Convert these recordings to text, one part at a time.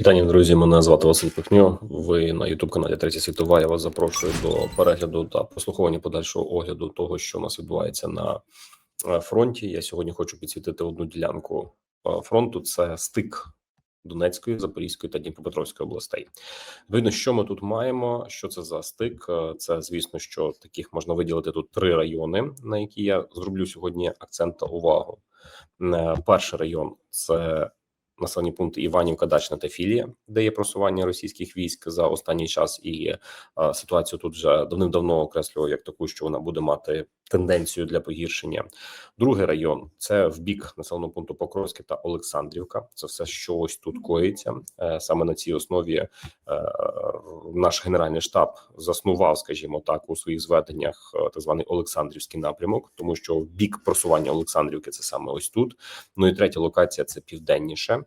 Вітання, друзі. Мене звати Василь Пихньо. Ви на Ютуб каналі Третя світова. Я вас запрошую до перегляду та прослуховування подальшого огляду того, що у нас відбувається на е, фронті. Я сьогодні хочу підсвітити одну ділянку е, фронту. Це стик Донецької, Запорізької та Дніпропетровської областей. Видно, що ми тут маємо. Що це за стик? Е, Це звісно, що таких можна виділити тут три райони, на які я зроблю сьогодні акцент та увагу. Перший район це населені пункти Іванівка, Дачна та Філія, де є просування російських військ за останній час, і е, ситуацію тут вже давним-давно окреслював як таку, що вона буде мати тенденцію для погіршення. Другий район це в бік населеного пункту Покровське та Олександрівка. Це все, що ось тут коїться. Е, Саме на цій основі е, наш генеральний штаб заснував, скажімо так, у своїх зведеннях е, так званий Олександрівський напрямок, тому що в бік просування Олександрівки це саме ось тут. Ну і третя локація це південніше.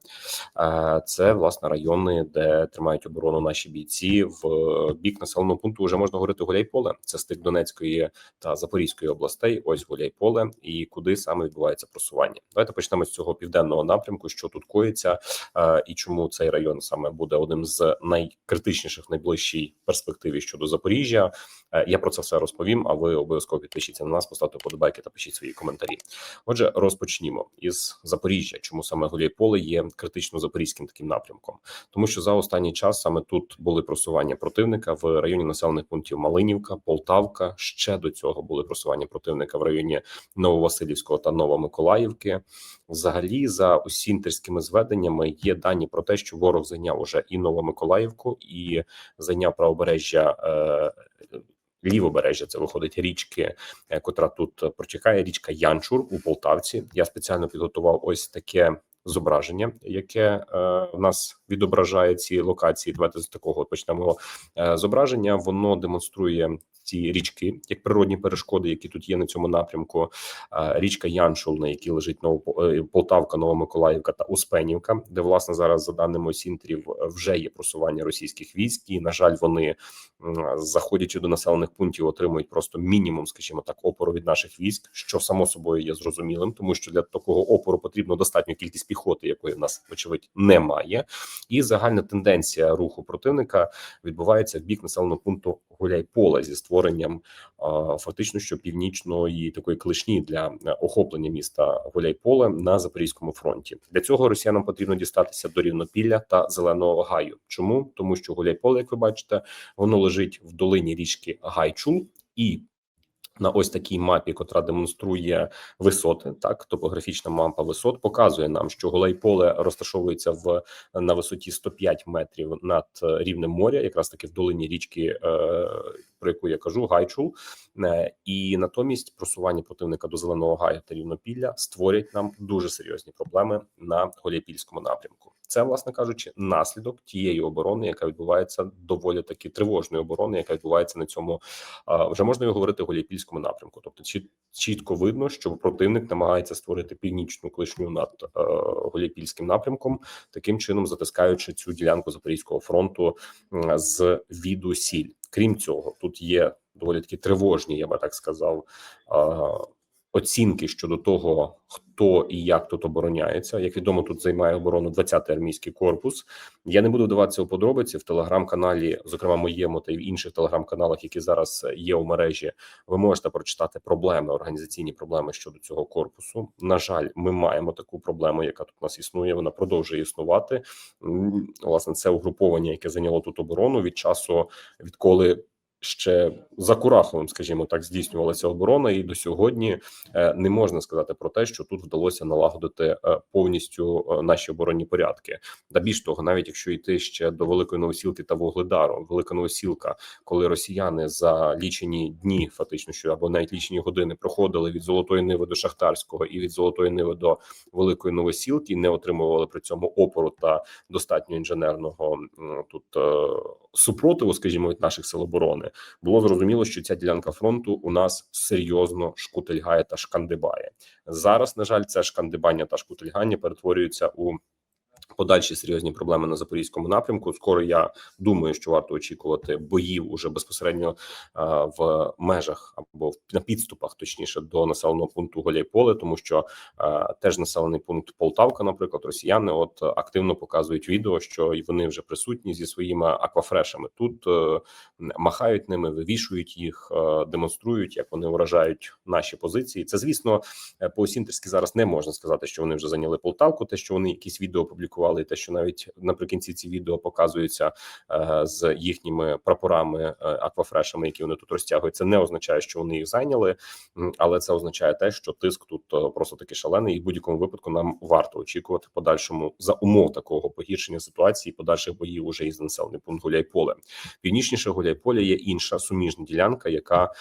Це власне райони, де тримають оборону наші бійці. В бік населеного пункту вже можна говорити Гуляйполе. Це стик Донецької та Запорізької областей. Ось Гуляйполе, і куди саме відбувається просування. Давайте почнемо з цього південного напрямку, що тут коїться, е, і чому цей район саме буде одним з найкритичніших в найближчій перспективі щодо Запоріжжя. Е, Я про це все розповім. А ви обов'язково підпишіться на нас, поставте подобайки та пишіть свої коментарі. Отже, розпочнімо із Запоріжжя. Чому саме Гуляйполе є критично запорізьким таким напрямком? Тому що за останній час саме тут були просування противника в районі населених пунктів Малинівка, Полтавка. Ще до цього були просування противника в районі Нововасилівського та Новомиколаївки. Взагалі, за усінтерськими зведеннями є дані про те, що ворог зайняв уже і Новомиколаївку, і зайняв правобережжя. Е, Лівобережжя це виходить річки, е, котра тут протікає. Річка Янчур у Полтавці. Я спеціально підготував ось таке зображення, яке е, в нас відображає ці локації. Давайте з такого почнемо е, зображення. Воно демонструє ці річки як природні перешкоди, які тут є на цьому напрямку. Е, річка Яншул, на якій лежить Полтавка, Новомиколаївка та Успенівка, де власне зараз за даними осінтерів вже є просування російських військ, і на жаль, вони заходячи до населених пунктів, отримують просто мінімум, скажімо так, опору від наших військ, що само собою є зрозумілим, тому що для такого опору потрібно достатню кількість піхоти, якої в нас очевидь немає, і загальна тенденція руху противника відбувається в бік населеного пункту Гуляйполе зі створенням фактично що північної такої клишні для е, охоплення міста Гуляйполе на запорізькому фронті. Для цього росіянам потрібно дістатися до рівнопілля та зеленого гаю. Чому тому, що Гуляйполе, як ви бачите, воно лежить в долині річки Гайчул і на ось такій мапі, котра демонструє висоти, так топографічна мапа висот показує нам, що Гуляйполе розташовується в на висоті 105 метрів над е, рівнем моря, якраз таки в долині річки, е, про яку я кажу, Гайчул, Е, і натомість просування противника до зеленого гаю та рівнопілля створять нам дуже серйозні проблеми на Гуляйпільському напрямку. Це, власне кажучи, наслідок тієї оборони, яка відбувається доволі таки тривожної оборони, яка відбувається на цьому вже можна говорити Гуляйпільському напрямку. Тобто, чіт- чітко видно, що противник намагається створити північну клишню над е, Голіпільським напрямком, таким чином затискаючи цю ділянку Запорізького фронту м, з віду сіль. Крім цього, тут є доволі такі тривожні, я би так сказав. а, Оцінки щодо того, хто і як тут обороняється. Як відомо, тут займає оборону 20-й армійський корпус. Я не буду вдаватися у подробиці в телеграм-каналі, зокрема моєму та й в інших телеграм-каналах, які зараз є у мережі. Ви можете прочитати проблеми, організаційні проблеми щодо цього корпусу. На жаль, ми маємо таку проблему, яка тут у нас існує. Вона продовжує існувати. Власне, це угруповання, яке зайняло тут оборону від часу, відколи. Ще за Кураховим, скажімо так, здійснювалася оборона, і до сьогодні е, не можна сказати про те, що тут вдалося налагодити е, повністю е, наші оборонні порядки. Та більш того, навіть якщо йти ще до Великої Новосілки та Вугледару, Велика Новосілка, коли росіяни за лічені дні, фактично, що або навіть лічені години проходили від Золотої Ниви до Шахтарського і від Золотої Ниви до Великої Новосілки, не отримували при цьому опору та достатньо інженерного тут супротиву, скажімо, від наших сил оборони, було зрозуміло, що ця ділянка фронту у нас серйозно шкутильгає та шкандибає. Зараз, на жаль, це шкандибання та шкутильгання перетворюється у Подальші серйозні проблеми на запорізькому напрямку. Скоро я думаю, що варто очікувати боїв уже безпосередньо а, в межах або на підступах, точніше, до населеного пункту Голяйполе, тому що а, теж населений пункт Полтавка, наприклад, росіяни от активно показують відео, що і вони вже присутні зі своїми аквафрешами. Тут е, махають ними, вивішують їх, е, демонструють, як вони вражають наші позиції. Це звісно е, по Сінтерськи зараз не можна сказати, що вони вже зайняли Полтавку. Те, що вони якісь відео опублікували, і те, що навіть наприкінці ці відео показуються е, з їхніми прапорами е, аквафрешами, які вони тут розтягують, це не означає, що вони їх зайняли, але це означає те, що тиск тут е, просто таки шалений, і в будь-якому випадку нам варто очікувати подальшому за умов такого погіршення ситуації, подальших боїв уже із населений пункт Гуляйполе. Північніше Гуляйполя є інша суміжна ділянка, яка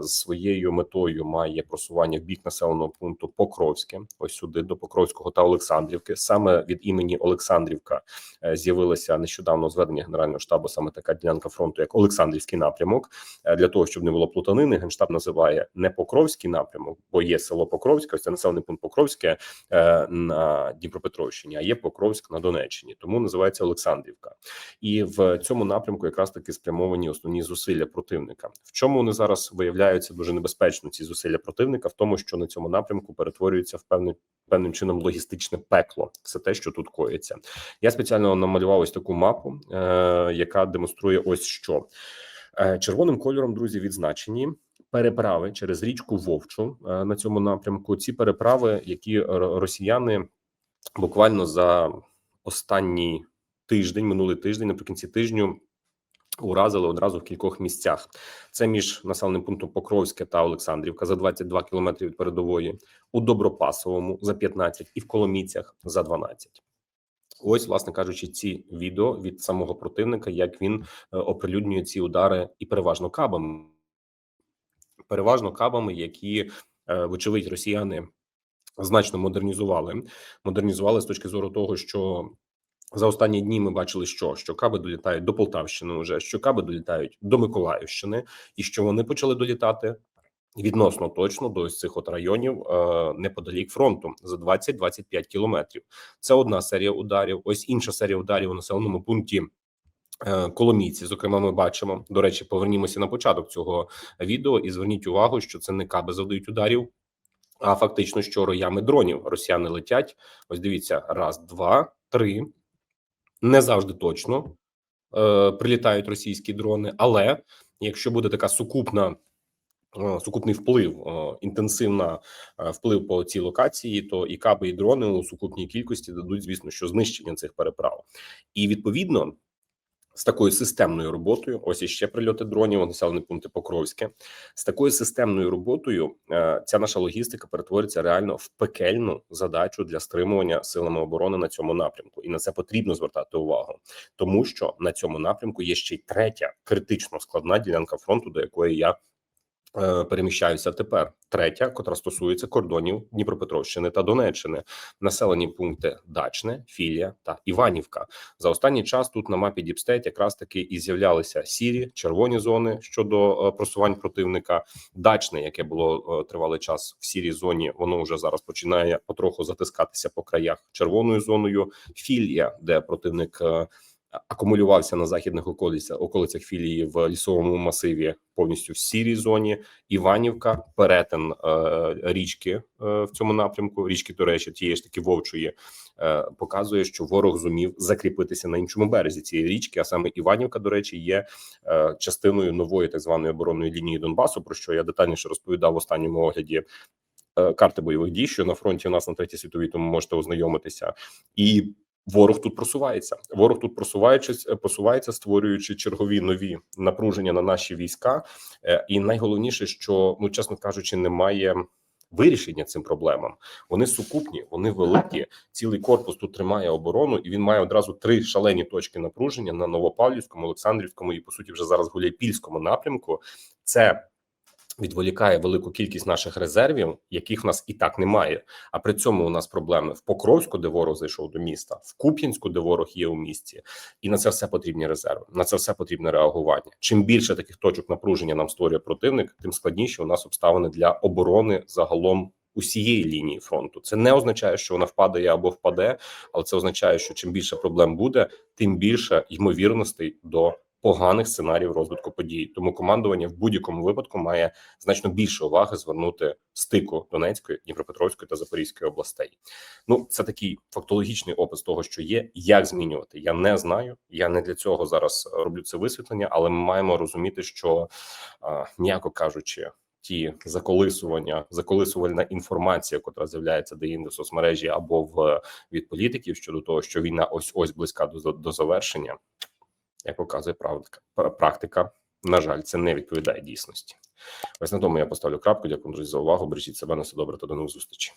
з своєю метою має просування в бік населеного пункту Покровське, ось сюди до Покровського та Олександрівки. Саме від імені Олександрівка е, з'явилося нещодавно зведення генерального штабу. Саме така ділянка фронту, як Олександрівський напрямок. Е, Для того щоб не було плутанини, генштаб називає не Покровський напрямок, бо є село Покровське, ось це населений пункт Покровське е, на Дніпропетровщині, а є Покровськ на Донеччині, тому називається Олександрівка. І в цьому напрямку якраз таки спрямовані основні зусилля противника. В чому вони зараз виявляються дуже небезпечно? Ці зусилля противника в тому, що на цьому напрямку перетворюється в певний певним чином логістичне пекло. Все те, що тут коїться. Я спеціально намалював ось таку мапу, е, яка демонструє ось що Е, червоним кольором. Друзі, відзначені. Переправи через річку Вовчу е, на цьому напрямку. Ці переправи, які росіяни буквально за останній тиждень, минулий тиждень, наприкінці тижню. Уразили одразу в кількох місцях. Це між населеним пунктом Покровське та Олександрівка за 22 кілометри від передової, у Добропасовому за 15 і в Коломійцях за 12. Ось, власне кажучи, ці відео від самого противника, як він е, оприлюднює ці удари, і переважно кабами, переважно кабами, які, е, вочевидь, росіяни значно модернізували. Модернізували з точки зору того, що за останні дні ми бачили, що що каби долітають до Полтавщини, вже що каби долітають до Миколаївщини, і що вони почали долітати відносно точно до ось цих от районів е, неподалік фронту за 20-25 кілометрів. Це одна серія ударів. Ось інша серія ударів у населеному пункті. е, Коломійці, зокрема, ми бачимо. До речі, повернімося на початок цього відео і зверніть увагу, що це не каби завдають ударів, а фактично, що роями дронів росіяни летять. Ось дивіться: раз, два, три. Не завжди точно е, прилітають російські дрони, але якщо буде така сукупна. Е, Сукупний вплив, е, інтенсивна е, вплив по цій локації, то і каби, і дрони у сукупній кількості дадуть, звісно, що знищення цих переправ, і відповідно з такою системною роботою, ось іще прильоти дронів, населені пункти Покровське. З такою системною роботою ця наша логістика перетвориться реально в пекельну задачу для стримування силами оборони на цьому напрямку, і на це потрібно звертати увагу, тому що на цьому напрямку є ще й третя критично складна ділянка фронту, до якої я. Е, Переміщаюся тепер третя, котра стосується кордонів Дніпропетровщини та Донеччини, населені пункти Дачне, Філія та Іванівка. За останній час тут на мапі Діпстейт якраз таки і з'являлися сірі червоні зони щодо е, просувань противника. Дачне, яке було е, тривалий час в сірій зоні, воно вже зараз починає потроху затискатися по краях червоною зоною. Філія, де противник. Акумулювався на західних околицях околицях філії в лісовому масиві, повністю в сірій зоні. Іванівка, перетин е, річки е, в цьому напрямку. Річки, до тієї ж таки вовчої е, показує, що ворог зумів закріпитися на іншому березі цієї річки. А саме Іванівка, до речі, є частиною нової так званої оборонної лінії Донбасу, про що я детальніше розповідав в останньому огляді. Карти бойових дій, що на фронті у нас на третій світовій, тому можете ознайомитися, і ворог тут просувається. Ворог тут просуваючись, е, просувається, створюючи чергові нові напруження на наші війська. Е, І найголовніше, що ну чесно кажучи, немає вирішення цим проблемам. Вони сукупні, вони великі. Цілий корпус тут тримає оборону, і він має одразу три шалені точки напруження на Новопавлівському, Олександрівському і по суті вже зараз Гуляйпільському напрямку. Це відволікає велику кількість наших резервів, яких в нас і так немає. А при цьому у нас проблеми в Покровську, де ворог зайшов до міста, в Куп'янську, де ворог є у місті, і на це все потрібні резерви. На це все потрібне реагування. Чим більше таких точок напруження нам створює противник, тим складніше у нас обставини для оборони загалом усієї лінії фронту. Це не означає, що вона впадає або впаде, але це означає, що чим більше проблем буде, тим більше ймовірностей до поганих сценаріїв розвитку подій. Тому командування в будь-якому випадку має значно більше уваги звернути стику Донецької, Дніпропетровської та Запорізької областей. Ну це такий фактологічний опис того, що є. Як змінювати? Я не знаю. Я не для цього зараз роблю це висвітлення, але ми маємо розуміти, що а, м'яко кажучи. Ті заколисування, заколисувальна інформація, котра з'являється де-інде в соцмережі або в від політиків щодо того, що війна ось ось близька до, до завершення, як показує практика, на жаль, це не відповідає дійсності. Ось на тому я поставлю крапку. Дякую друзі за увагу. Бережіть себе на все добре та до нових зустрічей.